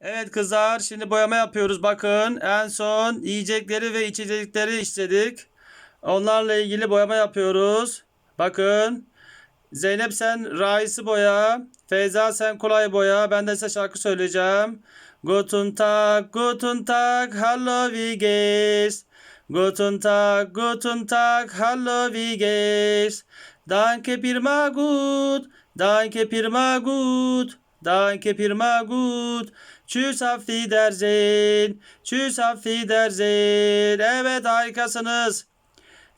Evet kızlar şimdi boyama yapıyoruz. Bakın en son yiyecekleri ve içecekleri işledik. Onlarla ilgili boyama yapıyoruz. Bakın Zeynep sen Rais'i boya. Feyza sen kolay boya. Ben de size şarkı söyleyeceğim. Guten Tag, Guten Tag, hallo wie geht's? Guten Tag, Guten Tag, hallo wie geht's? Danke prima gut, danke prima gut, danke prima gut. Tschüss auf Wiedersehen, tschüss auf Wiedersehen. Evet harikasınız.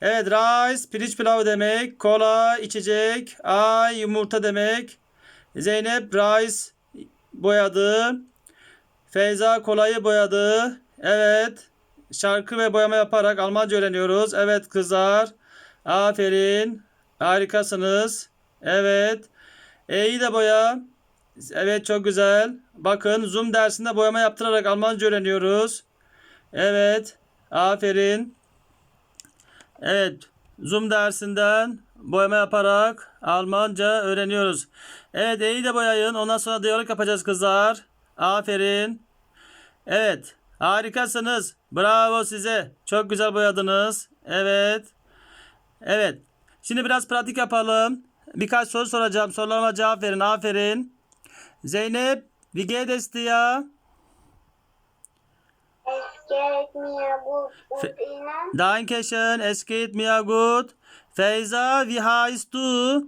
Evet rice pirinç pilavı demek. Kola içecek. Ay yumurta demek. Zeynep rice boyadı. Feyza kolayı boyadı. Evet. Şarkı ve boyama yaparak Almanca öğreniyoruz. Evet kızlar. Aferin. Harikasınız. Evet. E'yi de boya. Evet çok güzel. Bakın Zoom dersinde boyama yaptırarak Almanca öğreniyoruz. Evet. Aferin. Evet. Zoom dersinden boyama yaparak Almanca öğreniyoruz. Evet E'yi de boyayın. Ondan sonra diyalog yapacağız kızlar. Aferin. Evet. Harikasınız. Bravo size. Çok güzel boyadınız. Evet. Evet. Şimdi biraz pratik yapalım. Birkaç soru soracağım. Sorularıma cevap verin. Aferin. Zeynep, wie geht es dir? Es geht mir gut und Ihnen? Dankeschön, es geht mir gut. Feyza, wie heißt du?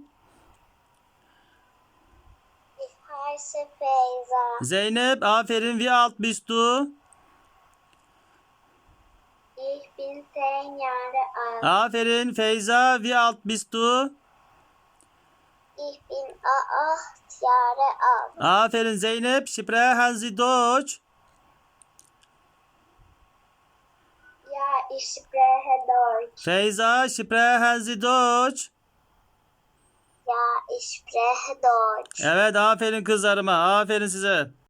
Ich heiße Feyza. Zeynep, aferin, wie alt bist du? Ich bin zehn Jahre alt. Aferin, Feyza, wie alt bist du? Bin acht Jahre alt. Aferin Zeynep, sprechen Sie Deutsch? Ja, ich spreche Deutsch. Feyza, sprechen Sie Deutsch? Ja, ich spreche Deutsch. Evet, aferin kızlarıma, aferin size.